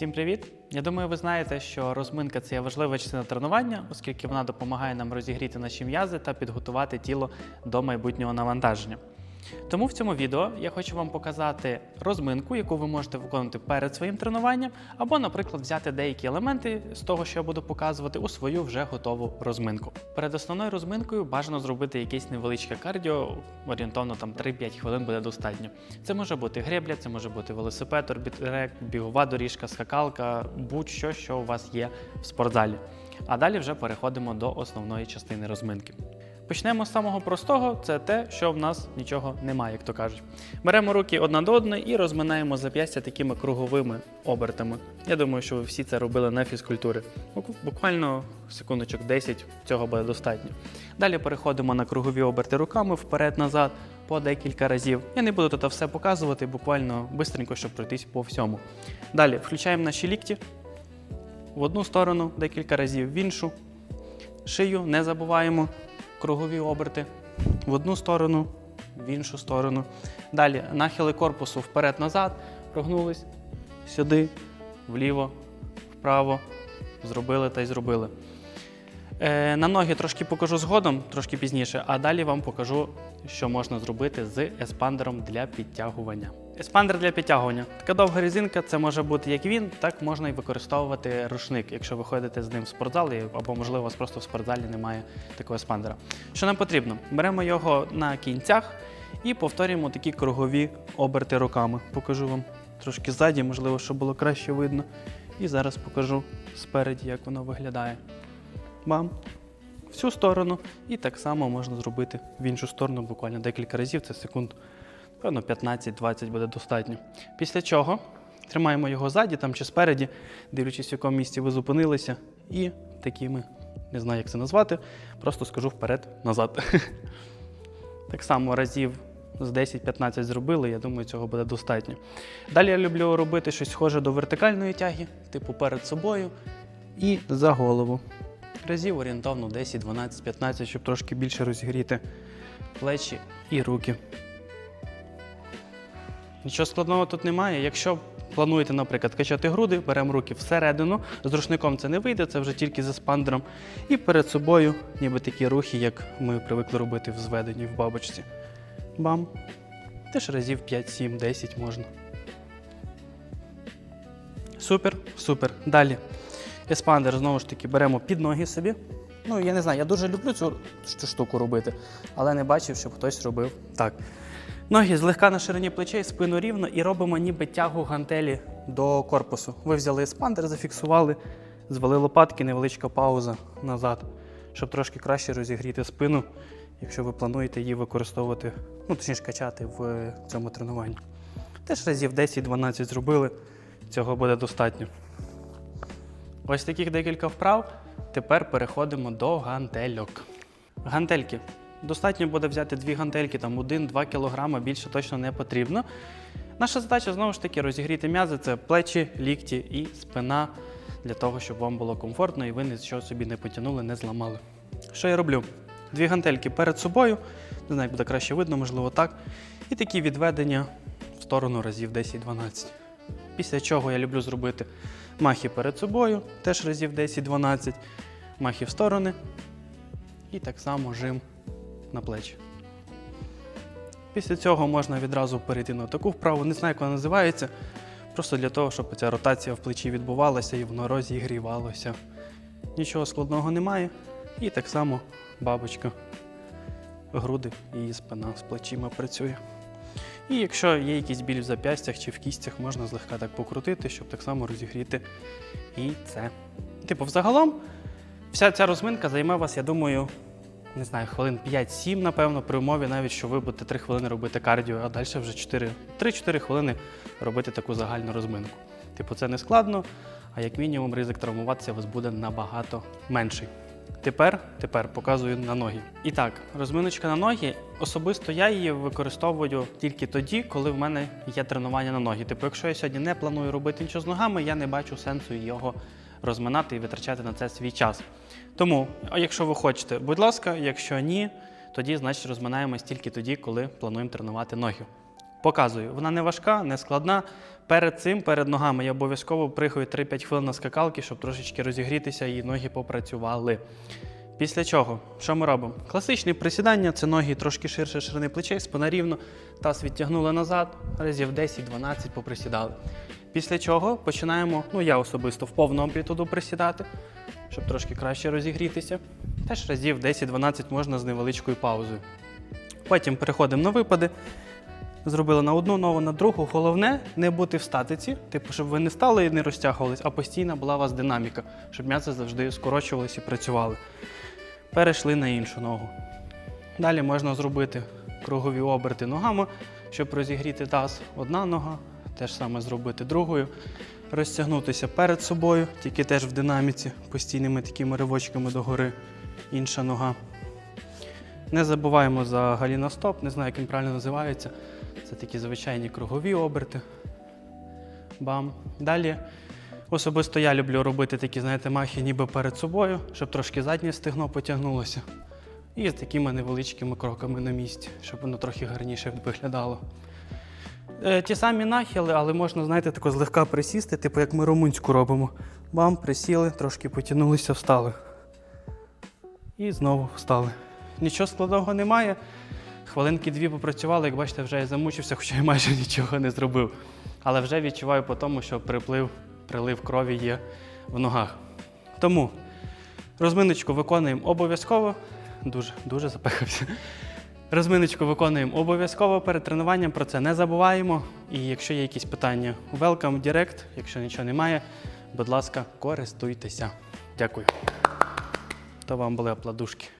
Всім привіт! Я думаю, ви знаєте, що розминка це є важлива частина тренування, оскільки вона допомагає нам розігріти наші м'язи та підготувати тіло до майбутнього навантаження. Тому в цьому відео я хочу вам показати розминку, яку ви можете виконувати перед своїм тренуванням, або, наприклад, взяти деякі елементи з того, що я буду показувати, у свою вже готову розминку. Перед основною розминкою бажано зробити якесь невеличке кардіо, орієнтовно там 3-5 хвилин буде достатньо. Це може бути гребля, це може бути велосипед, орбітрек, бігова доріжка, скакалка, будь-що, що у вас є в спортзалі. А далі вже переходимо до основної частини розминки. Почнемо з самого простого, це те, що в нас нічого немає, як то кажуть. Беремо руки одна до одної і розминаємо зап'ястя такими круговими обертами. Я думаю, що ви всі це робили на фізкультурі. Буквально секундочок 10 цього буде достатньо. Далі переходимо на кругові оберти руками вперед-назад по декілька разів. Я не буду тут все показувати, буквально бистренько, щоб пройтись по всьому. Далі включаємо наші лікті в одну сторону декілька разів, в іншу. Шию не забуваємо кругові оберти в одну сторону, в іншу сторону. Далі нахили корпусу вперед-назад, прогнулись сюди, вліво, вправо. Зробили та й зробили. Е, на ноги трошки покажу згодом, трошки пізніше, а далі вам покажу, що можна зробити з еспандером для підтягування. Еспандер для підтягування. Така довга резинка, це може бути як він, так можна і використовувати рушник, якщо ви ходите з ним в спортзал, або, можливо, у вас просто в спортзалі немає такого еспандера. Що нам потрібно? Беремо його на кінцях і повторюємо такі кругові оберти руками. Покажу вам трошки ззаді, можливо, щоб було краще видно. І зараз покажу спереді, як воно виглядає. Бам! В цю сторону. І так само можна зробити в іншу сторону буквально декілька разів. Це секунд, певно, 15-20 буде достатньо. Після чого тримаємо його ззаді там чи спереді, дивлячись, в якому місці ви зупинилися, і такими, не знаю, як це назвати, просто скажу вперед-назад. Так само разів з 10-15 зробили, я думаю, цього буде достатньо. Далі я люблю робити щось схоже до вертикальної тяги, типу перед собою і за голову. Разів орієнтовно 10, 12, 15, щоб трошки більше розігріти плечі і руки. Нічого складного тут немає. Якщо плануєте, наприклад, качати груди, беремо руки всередину. З рушником це не вийде, це вже тільки за спандером. І перед собою, ніби такі рухи, як ми привикли робити в зведенні в бабочці. Бам. Теж разів 5, 7, 10 можна. Супер, супер. Далі. Еспандер знову ж таки беремо під ноги собі. Ну, я не знаю, я дуже люблю цю, цю штуку робити, але не бачив, щоб хтось робив так. Ноги злегка на ширині плечей, спину рівно і робимо ніби тягу гантелі до корпусу. Ви взяли еспандер, зафіксували, звели лопатки, невеличка пауза назад, щоб трошки краще розігріти спину, якщо ви плануєте її використовувати, ну точніше качати в цьому тренуванні. Теж разів 10-12 зробили, цього буде достатньо. Ось таких декілька вправ. Тепер переходимо до гантельок. Гантельки. Достатньо буде взяти дві гантельки, там 1-2 кг, більше точно не потрібно. Наша задача знову ж таки розігріти м'язи це плечі, лікті і спина для того, щоб вам було комфортно і ви нічого собі не потягнули, не зламали. Що я роблю? Дві гантельки перед собою, не знаю, як буде краще видно, можливо, так. І такі відведення в сторону разів 10-12. Після чого я люблю зробити махи перед собою, теж разів 10-12, махи в сторони. І так само жим на плечі. Після цього можна відразу перейти на таку вправу, не знаю, як вона називається. Просто для того, щоб ця ротація в плечі відбувалася і воно розігрівалося. Нічого складного немає. І так само бабочка, груди і спина з плечима працює. І якщо є якийсь біль в зап'ястях чи в кістях, можна злегка так покрутити, щоб так само розігріти і це. Типу, взагалом, вся ця розминка займе вас, я думаю, не знаю, хвилин 5-7, напевно, при умові навіть, що ви будете 3 хвилини робити кардіо, а далі вже 4, 3-4 хвилини робити таку загальну розминку. Типу, це не складно, а як мінімум ризик травмуватися у вас буде набагато менший. Тепер, тепер показую на ноги. І так, розминочка на ноги. Особисто я її використовую тільки тоді, коли в мене є тренування на ноги. Типу, якщо я сьогодні не планую робити нічого з ногами, я не бачу сенсу його розминати і витрачати на це свій час. Тому, якщо ви хочете, будь ласка, якщо ні, тоді значить розминаємось тільки тоді, коли плануємо тренувати ноги. Показую. Вона не важка, не складна. Перед цим, перед ногами, я обов'язково прихаю 3-5 хвилин на скакалки, щоб трошечки розігрітися і ноги попрацювали. Після чого, що ми робимо? Класичне присідання це ноги трошки ширше ширини плечей, спина рівно, таз відтягнули назад, разів 10-12 поприсідали. Після чого починаємо, ну я особисто в повну амплітуду присідати, щоб трошки краще розігрітися. Теж разів 10-12 можна з невеличкою паузою. Потім переходимо на випади. Зробили на одну ногу, на другу. Головне не бути в статиці, типу, щоб ви не стали і не розтягувались, а постійна була у вас динаміка, щоб м'язи завжди скорочувалися і працювали. Перейшли на іншу ногу. Далі можна зробити кругові оберти ногами, щоб розігріти таз. Одна нога, те ж саме зробити другою. Розтягнутися перед собою, тільки теж в динаміці, постійними такими ривочками догори. Інша нога. Не забуваємо за галіностоп, не знаю, як він правильно називається. Це такі звичайні кругові оберти. Бам. Далі особисто я люблю робити такі, знаєте, махи ніби перед собою, щоб трошки заднє стегно потягнулося. І з такими невеличкими кроками на місці, щоб воно трохи гарніше виглядало. Е, ті самі нахили, але можна, знаєте, тако злегка присісти, типу як ми румунську робимо. Бам, присіли, трошки потягнулися, встали. І знову встали. Нічого складного немає. Хвилинки дві попрацювали, як бачите, вже я замучився, хоча я майже нічого не зробив. Але вже відчуваю по тому, що приплив, прилив крові є в ногах. Тому розминочку виконуємо обов'язково. Дуже, дуже запехався. Розминочку виконуємо обов'язково перед тренуванням, про це не забуваємо. І якщо є якісь питання, welcome direct. Якщо нічого немає, будь ласка, користуйтеся. Дякую. То вам були опладушки.